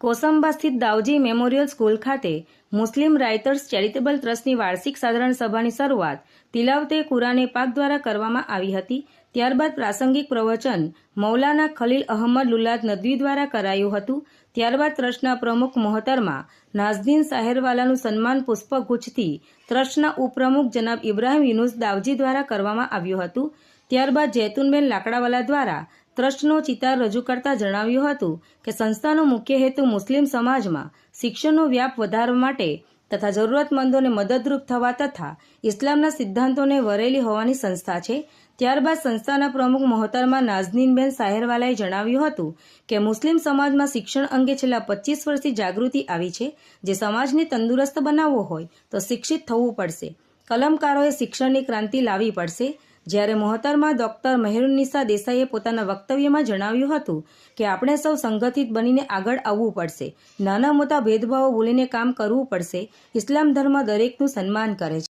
કોસંબા સ્થિત દાવજી memorial school ખાતે મુસ્લિમ writers charitable ટ્રસ્ટની વાર્ષિક સાધારણ સભાની શરૂઆત તિલાવતે કુરાને પાક દ્વારા કરવામાં આવી હતી. ત્યારબાદ પ્રાસંગિક પ્રવચન મૌલાના ખલીલ અહમદ લુલાદ નદવી દ્વારા કરાયું હતું. ત્યારબાદ ટ્રસ્ટના પ્રમુખ મોહતરમાં નાઝદીન સાહેરવાલાનું સન્માન પુષ્પગુચ્છથી ટ્રસ્ટના ઉપપ્રમુખ જનાબ ઇબ્રાહીમ યુનુસ દાવજી દ્વારા કરવામાં આવ્યું હતું. ત્યારબાદ જૈતુનબેન લાકડાવાલા દ્વારા ટ્રસ્ટનો ચિતાર રજૂ કરતા જણાવ્યું હતું કે સંસ્થાનો મુખ્ય હેતુ મુસ્લિમ સમાજમાં શિક્ષણનો વ્યાપ વધારવા માટે તથા જરૂરતમંદોને મદદરૂપ થવા તથા ઇસ્લામના સિદ્ધાંતોને વરેલી હોવાની સંસ્થા છે. ત્યારબાદ સંસ્થાના પ્રમુખ મોહતરમા નાઝનીનબેન સાહેરવાલાએ જણાવ્યું હતું કે મુસ્લિમ સમાજમાં શિક્ષણ અંગે છેલ્લા પચીસ વર્ષથી જાગૃતિ આવી છે. જે સમાજને તંદુરસ્ત બનાવવો હોય તો શિક્ષિત થવું પડશે. કલમકારોએ શિક્ષણની ક્રાંતિ લાવવી પડશે. જ્યારે મોહતરમાં ડોક્ટર મહેરુન્નિસા દેસાઈએ પોતાના વક્તવ્યમાં જણાવ્યું હતું કે, આપણે સૌ સંગઠિત બનીને આગળ આવવું પડશે. નાના મોટા ભેદભાવો ભૂલીને કામ કરવું પડશે. ઇસ્લામ ધર્મ દરેકનું સન્માન કરે છે.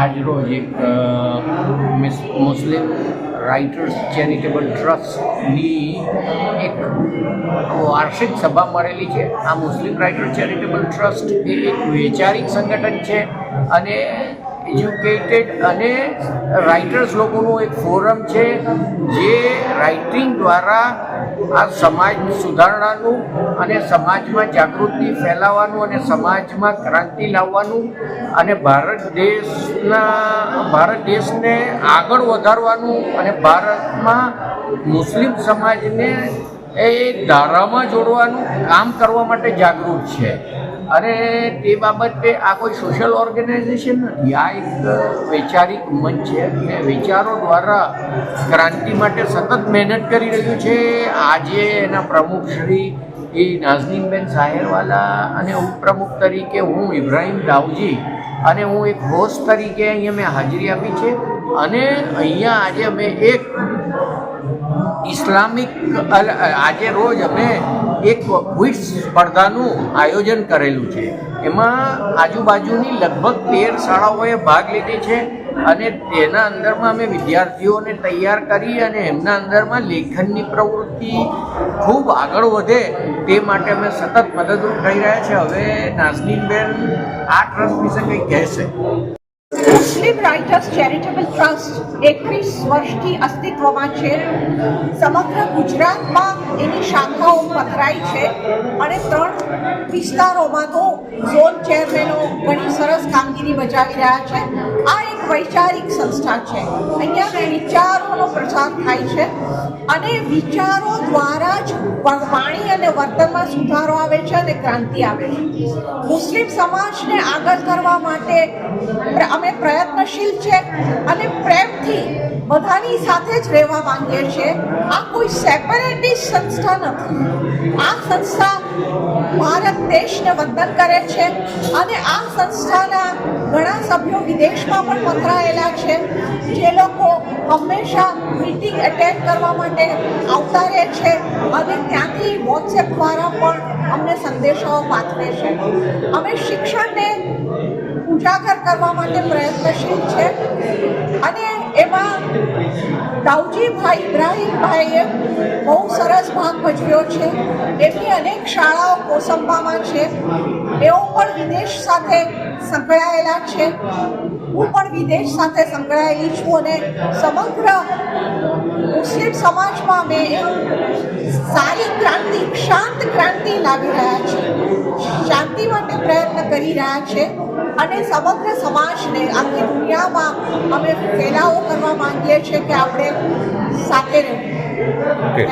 આજ રોજ એક મુસ્લિમ રાઇટર્સ ચેરિટેબલ ટ્રસ્ટની એક વાર્ષિક સભા મળેલી છે. આ મુસ્લિમ રાઇટર્સ ચેરિટેબલ ટ્રસ્ટ એ એક વૈચારિક સંગઠન છે અને એજ્યુકેટેડ અને રાઇટર્સ લોકોનું એક ફોરમ છે, જે રાઇટિંગ દ્વારા આ સમાજ સુધારણાનું અને સમાજમાં જાગૃતિ ફેલાવવાનું અને સમાજમાં ક્રાંતિ લાવવાનું અને ભારત દેશના, ભારત દેશને આગળ વધારવાનું અને ભારતમાં મુસ્લિમ સમાજને એ ધારામાં જોડવાનું કામ કરવા માટે જાગૃત છે. અને તે બાબતે આ કોઈ સોશિયલ ઓર્ગેનાઇઝેશન નથી. આ એક વૈચારિક મંચ છે અને વિચારો દ્વારા ક્રાંતિ માટે સતત મહેનત કરી રહ્યું છે. આજે એના પ્રમુખ શ્રી એ નાઝનીનબેન સાહેરવાલા અને ઉપપ્રમુખ તરીકે હું ઇબ્રાહિમ દાઉજી અને હું એક હોસ્ટ તરીકે અહીંયા મેં હાજરી આપી છે. અને અહીંયા આજે અમે એક ઇસ્લામિક આજે રોજ અમે એક ક્વિઝ સ્પર્ધાનું આયોજન કરેલું છે. એમાં આજુબાજુની લગભગ તેર શાળાઓએ ભાગ લીધી છે અને તેના અંદરમાં અમે વિદ્યાર્થીઓને તૈયાર કરી અને એમના અંદરમાં લેખનની પ્રવૃત્તિ ખૂબ આગળ વધે તે માટે અમે સતત મદદરૂપ થઈ રહ્યા છે. હવે નાસનીનબેન આ ટ્રસ્ટ વિશે કંઈ કહેશે? મુસ્લિમ રાઇટર્સ ચેરિટેબલ ટ્રસ્ટ એકવીસ વર્ષથી અસ્તિત્વમાં છે. સમગ્ર ગુજરાતમાં એની શાખાઓ પથરાઈ છે અને ત્રણ વિસ્તારોમાં તો ઝોન ચેરમેનો ઘણી સરસ કામગીરી બજાવી રહ્યા છે. આ વૈચારિક સંસ્થા છે. અહીંયા વિચારોનો પ્રસાર થાય છે અને વિચારો દ્વારા જ વાણી અને વર્તનમાં સુધારો આવે છે અને ક્રાંતિ આવે છે. મુસ્લિમ સમાજને આગળ કરવા માટે અમે પ્રયત્નશીલ છે અને પ્રેમથી બધાની સાથે જ રહેવા માંગીએ છીએ. આ કોઈ સેપરેટિસ્ટ સંસ્થા નથી. આ સંસ્થા ભારત દેશને વંદન કરે છે અને આ સંસ્થાના ઘણા સભ્યો વિદેશમાં પણ પથરાયેલા છે. જે લોકો હંમેશા મીટિંગ એટેન્ડ કરવા માટે આવતા રહે છે અને ત્યાંથી વોટ્સએપ દ્વારા પણ અમને સંદેશાઓ પાઠવે છે. અમે શિક્ષણને ઉજાગર કરવા માટે પ્રયત્નશીલ છે. અને એમાં દાઉજીભાઈ ઇબ્રાહીમભાઈએ બહુ સરસ ભાગ ભજવ્યો છે. એમની અનેક શાળાઓ કોસંબામાં છે. એઓ પણ વિદેશ સાથે સંકળાયેલા છે. હું પણ વિદેશ સાથે સંકળાયેલી છું અને સમગ્ર મુસ્લિમ સમાજમાં અમે સારી ક્રાંતિ, શાંત ક્રાંતિ લાવી રહ્યા છે. શાંતિ માટે પ્રયત્ન કરી રહ્યા છે. અને સમગ્ર સમાજને આખી દુનિયામાં અમે ફેલાવો કરવા માંગીએ છીએ કે આપણે સાથે રહેવું